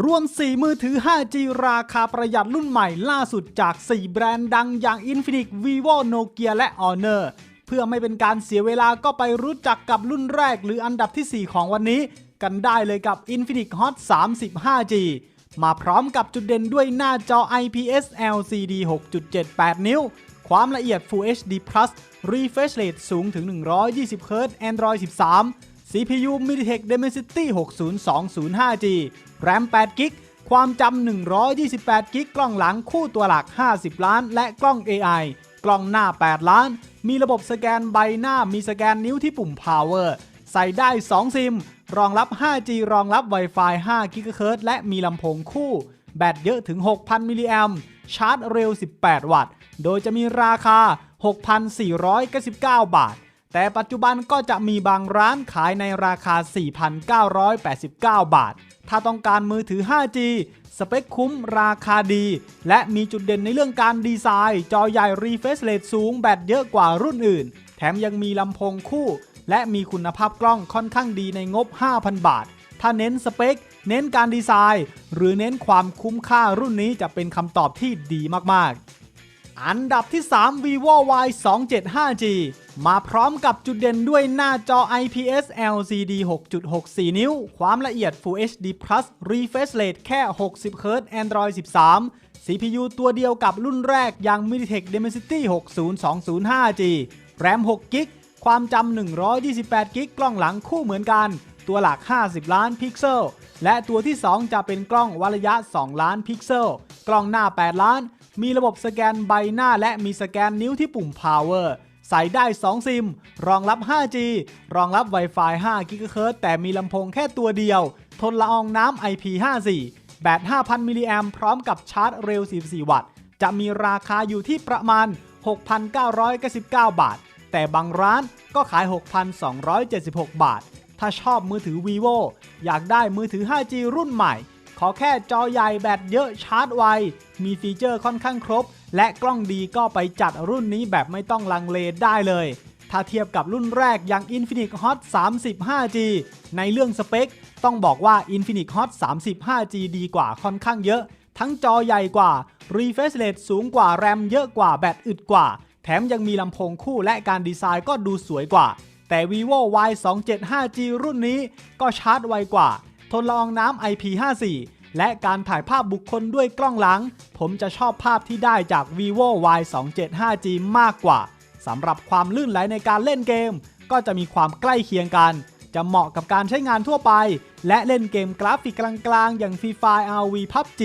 รวม 4 มือถือ 5G ราคาประหยัดรุ่นใหม่ล่าสุดจาก 4 แบรนด์ดังอย่าง Infinix Vivo Nokia และ Honor เพื่อไม่เป็นการเสียเวลาก็ไปรู้จักกับรุ่นแรกหรืออันดับที่ 4 ของวันนี้ กันได้เลยกับ Infinix Hot 30 5G มาพร้อมกับจุดเด่นด้วยหน้าจอ IPS LCD 6.78 นิ้ว ความละเอียด Full HD Plus Refresh Rate สูงถึง 120 Hz Android 13 CPU MediaTek Dimensity 60205G RAM 8 g b ความจำ128 g b กล้องหลังคู่ตัวหลัก 50 ล้าน และกล้อง AI กล้องหน้า 8 ล้าน มีระบบสแกนใบหน้ามีสแกนนิ้วที่ปุ่ม Power ใส่ได้ 2 ซิม รองรับ 5G รองรับ Wi-Fi 5 GHz และมีลำโพงคู่ แบตเยอะถึง 6,000 มิลลิแอมชาร์จเร็ว 18 วัตต์ โดยจะมีราคา 6,499 บาท แต่ปัจจุบันก็จะมีบางร้านขายในราคา 4,989 บาท ถ้าต้องการมือถือ 5G สเปคคุ้มราคาดี และมีจุดเด่นในเรื่องการดีไซน์ จอใหญ่ refresh rate สูงแบตเยอะกว่ารุ่นอื่น แถมยังมีลำโพงคู่ และมีคุณภาพกล้องค่อนข้างดีในงบ 5,000 บาท ถ้าเน้นสเปค เน้นการดีไซน์ หรือเน้นความคุ้มค่ารุ่นนี้จะเป็นคำตอบที่ดีมากๆ อันดับที่ 3 vivo y 2 7 5 g มาพร้อมกับจุดเด่นด้วยหน้าจอ IPS LCD 6.64 นิ้ว ความละเอียด Full HD Plus Refresh Rate แค่ 60 Hz Android 13 CPU ตัวเดียวกับรุ่นแรกอย่าง MediaTek Dimensity 60205G RAM 6 g b ความจำ 128 g b กล้องหลังคู่เหมือนกัน ตัวหลัก 50 ล้านพิกเซล และตัวที่ 2 จะเป็นกล้องวัดระยะ 2 ล้านพิกเซล กล้องหน้า 8 ล้าน มีระบบสแกนใบหน้าและมีสแกนนิ้วที่ปุ่ม Power ใส่ได้ 2 ซิม รองรับ 5G รองรับ Wi-Fi 5 GHz แต่มีลำโพงแค่ตัวเดียว ทนละอองน้ำ IP54 แบต 5,000 มิลลิแอมพร้อมกับชาร์จเร็ว44วัตต์ จะมีราคาอยู่ที่ประมาณ 6,999 บาท แต่บางร้านก็ขาย 6,276 บาท ถ้าชอบมือถือ vivo อยากได้มือถือ 5G รุ่นใหม่ อแค่จอใหญ่แบตเยอะชาร์จไว มีฟีเจอร์ค่อนข้างครบ และกล้องดีก็ไปจัดรุ่นนี้แบบไม่ต้องลังเลได้เลย ถ้าเทียบกับรุ่นแรกอย่าง Infinix Hot 35G ในเรื่องสเปค ต้องบอกว่า Infinix Hot 35G ดีกว่าค่อนข้างเยอะ ทั้งจอใหญ่กว่า refresh rate สูงกว่าแรมเยอะกว่าแบตอึดกว่า แถมยังมีลำโพงคู่และการดีไซน์ก็ดูสวยกว่า แต่ vivo y 2 7 5 g รุ่นนี้ก็ชาร์จไวกว่า ทนลอองน้ำ IP54 และการถ่ายภาพบุคคลด้วยกล้องหลัง ผมจะชอบภาพที่ได้จาก vivo y 2 7 5 g มากกว่าสำหรับความลื่นไหลในการเล่นเกม ก็จะมีความใกล้เคียงกัน จะเหมาะกับการใช้งานทั่วไป และเล่นเกมกราฟิกกลางๆ อย่าง Free Fire RV PUBG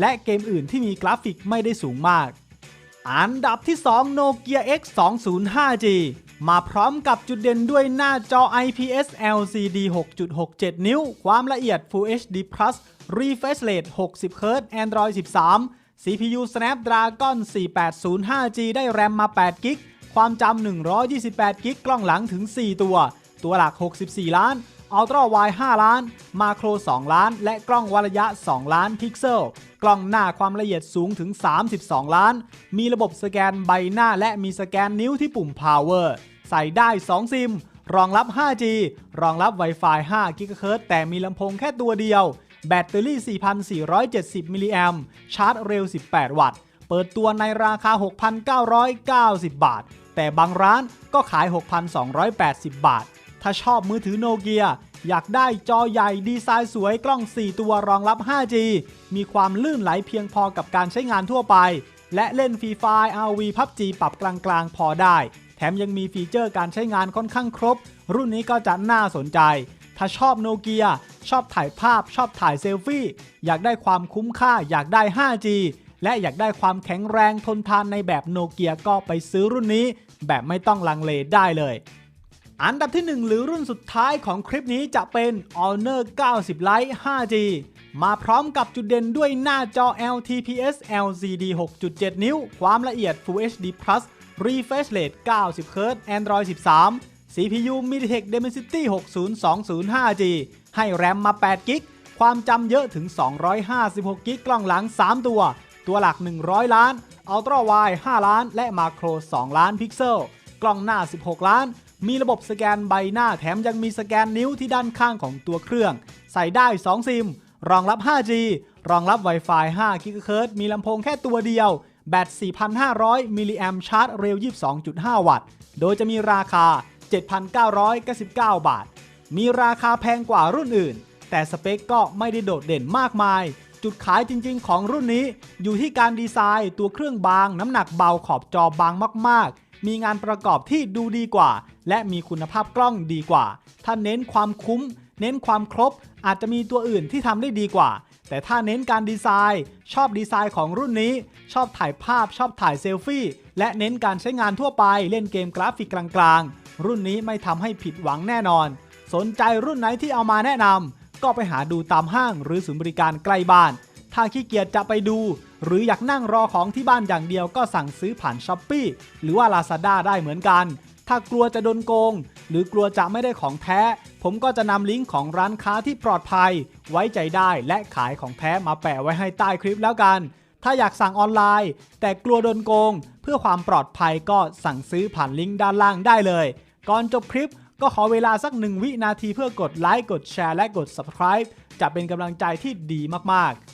และเกมอื่นที่มีกราฟิกไม่ได้สูงมาก อันดับที่ 2 Nokia X 2 0 5 G มาพร้อมกับจุดเด่นด้วยหน้าจอ IPS LCD 6.67 นิ้ว ความละเอียด Full HD Plus Refresh Rate 60 Hz Android 13 CPU Snapdragon 4805G ได้แรมมา8 g b ความจำ128 g b กล้องหลังถึง 4 ตัว ตัวหลัก 64 ล้าน Ultra Wide 5 ล้านมาโคร2ล้าน และกล้องวัดระยะ 2 ล้านพิกเซล กล้องหน้าความละเอียดสูงถึง 32 ล้าน มีระบบสแกนใบหน้าและมีสแกนนิ้วที่ปุ่ม Power ใส่ได้ 2 ซิม รองรับ 5G รองรับ Wi-Fi 5 GHz แต่มีลำโพงแค่ตัวเดียว แบตเตอรี่ 4,470 มิลลิแอมชาร์จเร็ว 18 วัตต์ เปิดตัวในราคา 6,990 บาท แต่บางร้านก็ขาย 6,280 บาท ถ้าชอบมือถือโนเกียอยากได้จอใหญ่ดีไซน์สวยกล้อง 4 ตัวรองรับ 5G มีความลื่นไหลเพียงพอกับการใช้งานทั่วไป และเล่นฟรีไฟ RV PUBG ปรับกลางๆ พอได้ แถมยังมีฟีเจอร์การใช้งานค่อนข้างครบ รุ่นนี้ก็จะน่าสนใจ ถ้าชอบโนเกียชอบถ่ายภาพ ชอบถ่ายเซลฟี่ อยากได้ความคุ้มค่า อยากได้ 5G และอยากได้ความแข็งแรงทนทานในแบบโนเกียก็ไปซื้อรุ่นนี้ แบบไม่ต้องลังเลได้เลย อันดับที่ 1 หรือรุ่นสุดท้ายของคลิปนี้จะเป็น Honor 90 Lite 5G มาพร้อมกับจุดเด่นด้วยหน้าจอ LTPS LCD 6.7 นิ้ว ความละเอียด Full HD Plus Refresh Rate 90 Hz Android 13 CPU MediaTek Dimensity 60205G ให้แรมมา8 g b ความจำเยอะถึง 256 g b กล้องหลัง 3 ตัว ตัวหลัก 100 ล้าน Ultra Wide 5 ล้าน และมาโคร2ล้านพิกเซล กล้องหน้า 16 ล้าน มีระบบสแกนใบหน้าแถมยังมีสแกนนิ้วที่ด้านข้างของตัวเครื่อง ใส่ได้ 2 ซิม รองรับ 5G รองรับ Wi-Fi 5 GHz มีลำโพงแค่ตัวเดียว แบต 4,500 มิลลิแอมชาร์จเร็ว 22.5 วัตต์ โดยจะมีราคา 7,999 บาท มีราคาแพงกว่ารุ่นอื่น แต่สเปคก็ไม่ได้โดดเด่นมากมาย จุดขายจริง ๆ ของรุ่นนี้ อยู่ที่การดีไซน์ตัวเครื่องบางน้ำหนักเบาขอบจอบางมากๆ มีงานประกอบที่ดูดีกว่า และมีคุณภาพกล้องดีกว่า ถ้าเน้นความคุ้ม เน้นความครบ อาจจะมีตัวอื่นที่ทำได้ดีกว่า แต่ถ้าเน้นการดีไซน์ ชอบดีไซน์ของรุ่นนี้ ชอบถ่ายภาพ ชอบถ่ายเซลฟี่และเน้นการใช้งานทั่วไป เล่นเกมกราฟิกกลางๆ รุ่นนี้ไม่ทำให้ผิดหวังแน่นอน สนใจรุ่นไหนที่เอามาแนะนำก็ไปหาดูตามห้างหรือศูนย์บริการใกล้บ้าน ถ้าขี้เกียจจะไปดู หรืออยากนั่งรอของที่บ้านอย่างเดียวก็สั่งซื้อผ่านช้อปปีหรือว่า Lazada ได้เหมือนกัน ถ้ากลัวจะโดนโกง หรือกลัวจะไม่ได้ของแท้ ผมก็จะนำลิงก์ของร้านค้าที่ปลอดภัย ไว้ใจได้และขายของแท้มาแปะไว้ให้ใต้คลิปแล้วกัน ถ้าอยากสั่งออนไลน์ แต่กลัวโดนโกง เพื่อความปลอดภัยก็สั่งซื้อผ่านลิงก์ด้านล่างได้เลย ก่อนจบคลิปก็ขอเวลาสักหนึ่งวินาทีเพื่อกดไลค์กดแชร์และกด subscribe จะเป็นกำลังใจที่ดีมากๆ